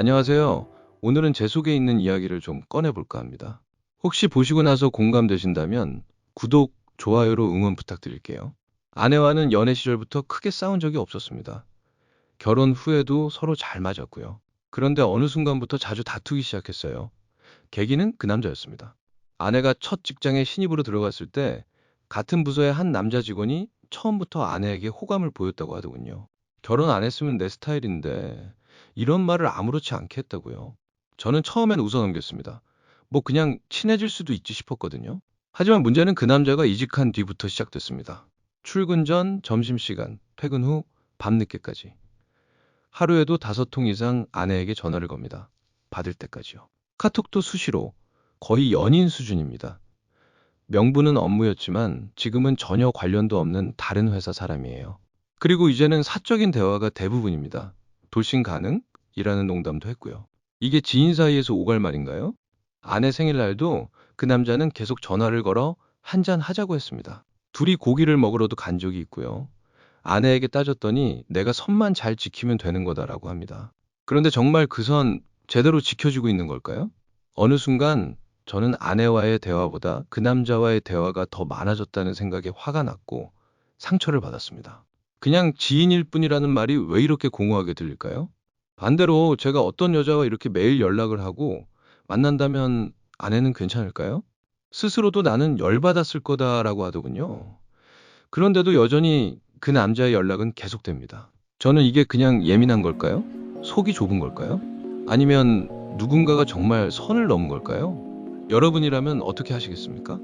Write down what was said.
안녕하세요. 오늘은 제 속에 있는 이야기를 좀 꺼내볼까 합니다. 혹시 보시고 나서 공감되신다면 구독, 좋아요로 응원 부탁드릴게요. 아내와는 연애 시절부터 크게 싸운 적이 없었습니다. 결혼 후에도 서로 잘 맞았고요. 그런데 어느 순간부터 자주 다투기 시작했어요. 계기는 그 남자였습니다. 아내가 첫 직장에 신입으로 들어갔을 때 같은 부서의 한 남자 직원이 처음부터 아내에게 호감을 보였다고 하더군요. 결혼 안 했으면 내 스타일인데 이런 말을 아무렇지 않게 했다고요. 저는 처음엔 웃어 넘겼습니다. 뭐 그냥 친해질 수도 있지 싶었거든요. 하지만 문제는 그 남자가 이직한 뒤부터 시작됐습니다. 출근 전, 점심시간, 퇴근 후, 밤늦게까지. 하루에도 다섯 통 이상 아내에게 전화를 겁니다. 받을 때까지요. 카톡도 수시로, 거의 연인 수준입니다. 명분은 업무였지만 지금은 전혀 관련도 없는 다른 회사 사람이에요. 그리고 이제는 사적인 대화가 대부분입니다. 돌싱 가능? 이라는 농담도 했고요. 이게 지인 사이에서 오갈 말인가요? 아내 생일날도 그 남자는 계속 전화를 걸어 한잔 하자고 했습니다. 둘이 고기를 먹으러도 간 적이 있고요. 아내에게 따졌더니 내가 선만 잘 지키면 되는 거다라고 합니다. 그런데 정말 그 선 제대로 지켜주고 있는 걸까요? 어느 순간 저는 아내와의 대화보다 그 남자와의 대화가 더 많아졌다는 생각에 화가 났고 상처를 받았습니다. 그냥 지인일 뿐이라는 말이 왜 이렇게 공허하게 들릴까요? 반대로 제가 어떤 여자와 이렇게 매일 연락을 하고 만난다면 아내는 괜찮을까요? 스스로도 나는 열받았을 거다라고 하더군요. 그런데도 여전히 그 남자의 연락은 계속됩니다. 저는 이게 그냥 예민한 걸까요? 속이 좁은 걸까요? 아니면 누군가가 정말 선을 넘은 걸까요? 여러분이라면 어떻게 하시겠습니까?